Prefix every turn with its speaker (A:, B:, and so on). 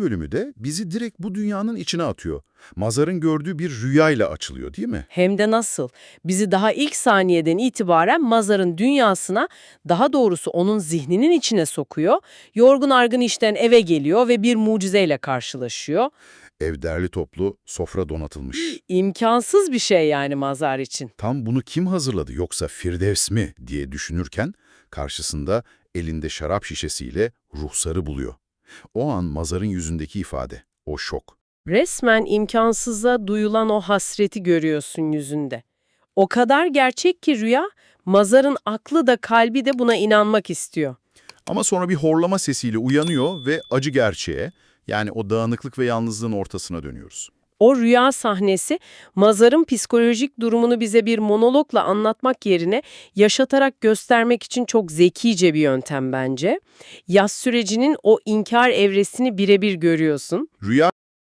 A: bölümü de bizi direkt bu dünyanın içine atıyor. Mazar'ın gördüğü bir rüyayla açılıyor değil mi?
B: Hem de nasıl? Bizi daha ilk saniyeden itibaren Mazar'ın dünyasına, daha doğrusu onun zihninin içine sokuyor. Yorgun argın işten eve geliyor ve bir mucizeyle karşılaşıyor.
A: Ev derli toplu, sofra donatılmış.
B: İmkansız bir şey yani Mazar için.
A: Tam bunu kim hazırladı yoksa Firdevs mi diye düşünürken karşısında elinde şarap şişesiyle ruhsarı buluyor. O an Mazar'ın yüzündeki ifade, o şok.
B: Resmen imkansıza duyulan o hasreti görüyorsun yüzünde. O kadar gerçek ki rüya, Mazar'ın aklı da kalbi de buna inanmak istiyor.
A: Ama sonra bir horlama sesiyle uyanıyor ve acı gerçeğe, yani o dağınıklık ve yalnızlığın ortasına dönüyoruz.
B: O rüya sahnesi Mazar'ın psikolojik durumunu bize bir monologla anlatmak yerine yaşatarak göstermek için çok zekice bir yöntem bence. Yaz sürecinin o inkar evresini birebir görüyorsun.
A: Rüya